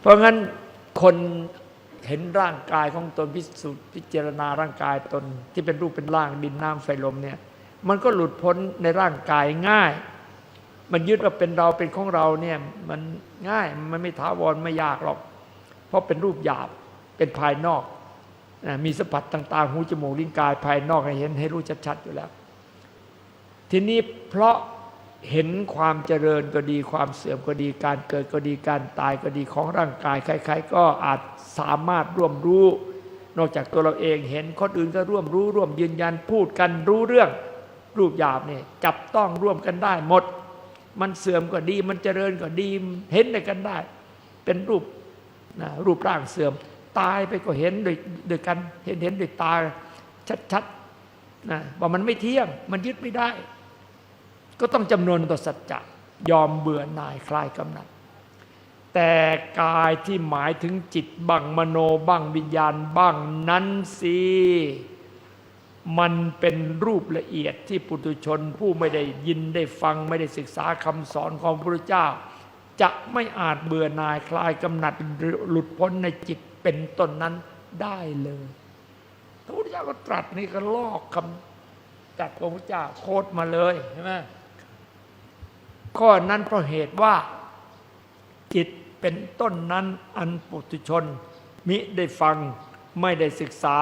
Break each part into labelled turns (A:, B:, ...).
A: เพราะงั้นคนเห็นร่างกายของตนพิสูจน์พิจารณาร่างกายตนที่เป็นรูปเป็นร่างดินน้ำไฟลมเนี่ย มันก็หลุดพ้นในร่างกายง่าย มันยึดว่าเป็นเราเป็นของเราเนี่ยมันง่ายมันไม่ท้าวรไม่ยากหรอก เพราะเป็นรูปหยาบเป็นภายนอกมีสัมผัสต่าง ๆ หูจมูกลิ้นกายภายนอกให้เห็นให้รู้ชัดๆอยู่แล้ว ทีนี้เพราะ เห็นความเจริญก็ดีความเสื่อมก็ดีการเกิดก็ดีการตายก็ดีของร่างกายใครๆก็อาจสามารถร่วมรู้ นอกจากตัวเราเองเห็นคนอื่นก็ร่วมรู้ ร่วมยืนยันพูดกันรู้เรื่อง รูปหยาบเนี่ยจับต้องร่วมกันได้หมด มันเสื่อมก็ดี มันเจริญก็ดีเห็นได้กันได้ เป็นรูปนะรูปร่างเสื่อม ตายไปก็เห็นด้วยด้วยกันเห็นเห็นด้วยตาชัดๆนะว่ามันไม่เที่ยงมันยึดไม่ได้ ก็ต้องจำนวนต่อสัจจะยอมเบื่อหน่ายคลายกำหนัด แต่กายที่หมายถึงจิตบ้งมโนบ้งวิญญาณบ้งนั้นสิมันเป็นรูปละเอียดที่ปุถุชนผู้ไม่ได้ยินได้ฟังไม่ได้ศึกษาคำสอนของพระพุทธเจ้า จะไม่อาจเบื่อหน่ายคลายกำหนัดหลุดพ้นในจิตเป็นต้นนั้นได้เลยพระพุทธเจ้าก็ตรัสนี่ก็ลอกคำตรัสของพระพุทธเจ้าโคตรมาเลยใช่ไหม ข้อนั้นเพราะเหตุว่า จิตเป็นต้นนั้นอันปุถุชน มิได้ฟังไม่ได้ศึกษา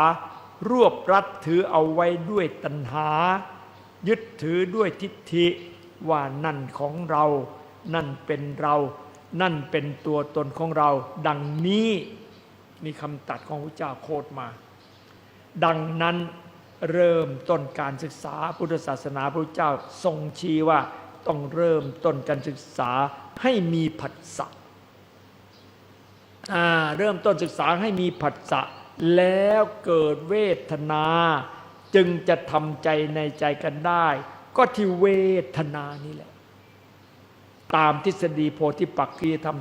A: รวบรัดถือเอาไว้ด้วยตัณหา ยึดถือด้วยทิฏฐิว่านั่นของเรา นั่นเป็นเรา นั่นเป็นตัวตนของเรา ดังนี้มีคำตัดของพระเจ้าโคดมา ดังนั้นเริ่มต้นการศึกษาพุทธศาสนาพระเจ้าทรงชี้ว่า ต้องเริ่มต้นการศึกษาให้มีผัสสะเริ่มต้นศึกษาให้มีผัสสะแล้วเกิดเวทนา จึงจะทำใจในใจกันได้ ก็ที่เวทนานี่แหละ ตามทฤษฎีโพธิปักขีธรรม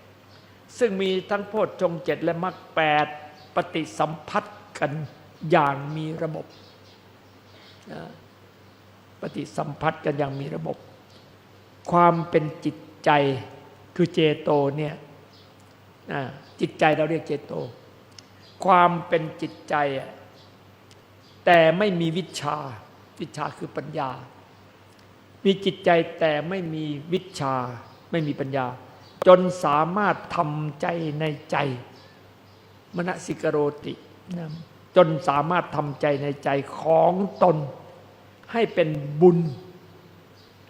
A: 37 ซึ่งมีทั้งโพชฌงเจ็ดและมรรคแปดปฏิสัมพัทธ์กันอย่างมีระบบนะ ปฏิสัมพัทธ์กันอย่างมีระบบ ความเป็นจิตใจคือเจโตเนี่ยจิตใจเราเรียกเจโต ความเป็นจิตใจ แต่ไม่มีวิชา วิชาคือปัญญา มีจิตใจแต่ไม่มีวิชา ไม่มีปัญญา จนสามารถทำใจในใจ มณสิกโรติ จนสามารถทำใจในใจของตน ให้เป็นบุญ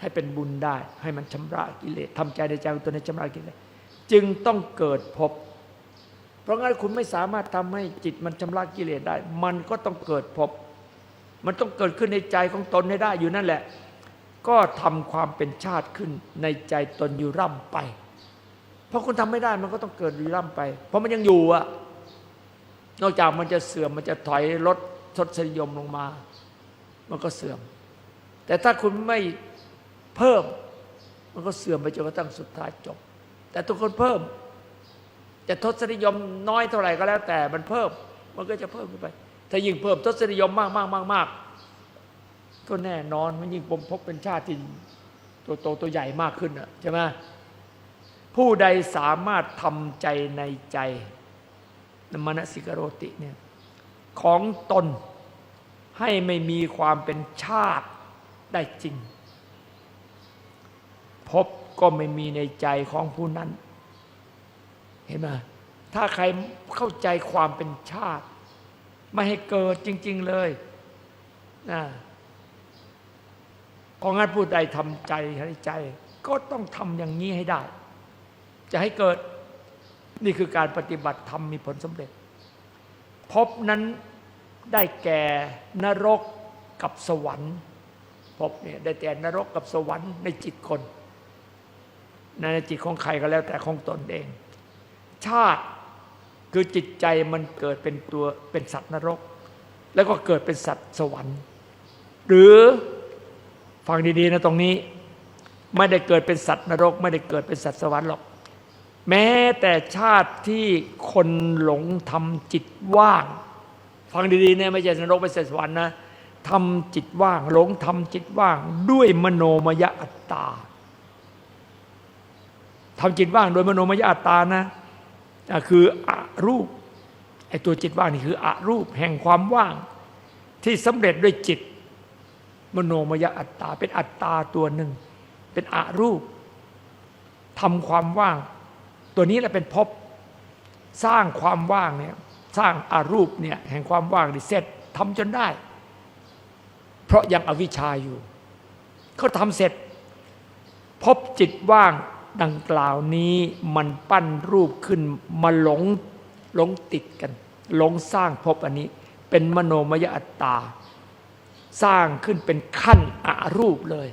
A: ให้เป็นบุญได้ ให้มันชำระกิเลสทำใจในใจของตนให้ชำระกิเลสจึงต้องเกิดพบ เพราะงั้นคุณไม่สามารถทำให้จิตมันชำระกิเลสได้ มันก็ต้องเกิดพบ มันต้องเกิดขึ้นในใจของตนให้ได้อยู่นั่นแหละ ก็ทำความเป็นชาติขึ้นในใจตนอยู่ร่ำไป เพราะคุณทำไม่ได้มันก็ต้องเกิดอยู่ร่ำไป เพราะมันยังอยู่อะนอกจากมันจะเสื่อมมันจะถอยลดทศนิยมลงมา มันก็เสื่อม แต่ถ้าคุณไม่เพิ่ม มันก็เสื่อมไปจนกระทั่งสุดท้ายจบ แต่ทุกคนเพิ่ม จะทศนิยมน้อยเท่าไหร่ก็แล้ว แต่มันเพิ่ม มันก็จะเพิ่มขึ้นไป ถ้ายิ่งเพิ่มทศนิยมมากมากมากมากก็แน่นอนมันยิ่งผมพบเป็นชาติที่ตัวโตตัวใหญ่มากขึ้นอะใช่ไหมผู้ใดสามารถทำใจในใจนมนสิกโรติเนี่ยของตน ให้ไม่มีความเป็นชาติได้จริง พบก็ไม่มีในใจของผู้นั้น เห็นไหมถ้าใครเข้าใจความเป็นชาติ ไม่ให้เกิดจริง ๆเลยนะของงั้นผู้ใดทำใจให้ใจ ก็ต้องทำอย่างนี้ให้ได้ จะให้เกิดนี่คือการปฏิบัติธรรมมีผลสำเร็จ พบนั้น ได้แก่นรกกับสวรรค์พบเนี่ยได้แต่นรกกับสวรรค์ในจิตคน ในจิตของใครก็แล้วแต่ของตนเอง ชาติคือจิตใจมันเกิดเป็นตัวเป็นสัตว์นรก แล้วก็เกิดเป็นสัตว์สวรรค์ หรือฟังดีๆนะตรงนี้ไม่ได้เกิดเป็นสัตว์นรก ไม่ได้เกิดเป็นสัตว์สวรรค์หรอก แม้แต่ชาติที่คนหลงทำจิตว่าง ฟังดีๆเนี่ยไม่ใช่นรกไม่ใช่สวรรค์นะทำจิตว่างหลงทำจิตว่างด้วยมโนมยอัตตาทำจิตว่างโดยมโนมยอัตตานะอะคืออะรูปไอ้ตัวจิตว่างนี่คืออะรูปแห่งความว่าง ที่สำเร็จด้วยจิต มโนมยอัตตา เป็นอัตตาตัวหนึ่ง เป็นอะรูปทำความว่าง ตัวนี้แหละเป็นภพสร้างความว่างเนี่ย สร้างอารูปเนี่ยแห่งความว่างนี่เสร็จทำจนได้ เพราะยังอวิชชาอยู่เขาทำเสร็จ พบจิตว่างดังกล่าวนี้มันปั้นรูปขึ้นมาหลงหลงติดกัน หลงสร้างภพอันนี้ เป็นมโนมยอัตตา สร้างขึ้นเป็นขั้นอารูปเลย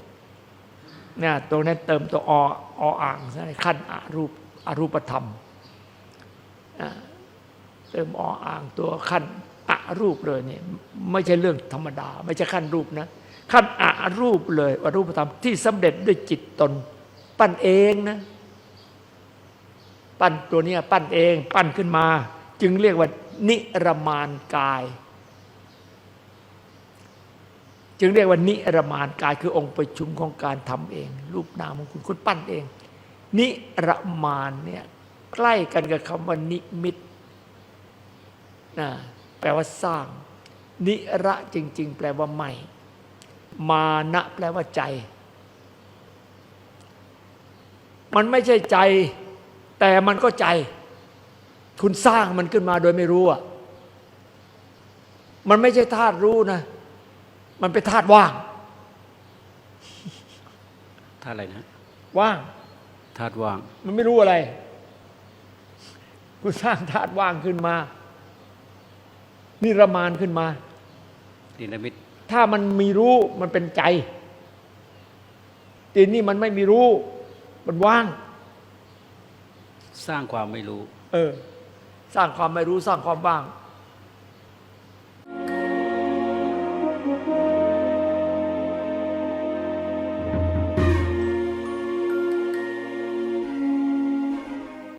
A: เนี่ยตรงนั้นเติมตัวอออ่างใช่ขั้นอารูปอารูปธรรมอ่า เติมออ่างตัวขั้นอารูปเลยเนี่ยไม่ใช่เรื่องธรรมดา ไม่ใช่ขั้นรูปนะ ขั้นอารูปเลยอรูปธรรมที่สำเร็จด้วยจิตตน ปั้นเองนะ ปั้นตัวเนี้ยปั้นเอง ปั้นขึ้นมา จึงเรียกว่า นิรมานกาย จึงเรียกว่า นิรมานกายคือองค์ประชุมของการทำเอง รูปนามของคุณคุณปั้นเอง นิรมานเนี่ยใกล้กันกับคำว่านิมิต นะแปลว่าสร้าง นิระจริง ๆ แปลว่าใหม่ มานะแปลว่าใจ มันไม่ใช่ใจ แต่มันก็ใจ คุณสร้างมันขึ้นมาโดยไม่รู้อะมันไม่ใช่ธาตุรู้นะ มันเป็นธาตุว่าง
B: ธาตุอะไรนะ
A: ว่าง
B: ธาตุว่าง
A: มันไม่รู้อะไร คุณสร้างธาตุว่างขึ้นมา นิรมานขึ้นมา
B: ดินามิต
A: ถ้ามันมีรู้มันเป็นใจทีนี่มันไม่มีรู้ มันว่าง
B: สร้างความไม่รู้
A: เออ สร้างความไม่รู้สร้างความว่าง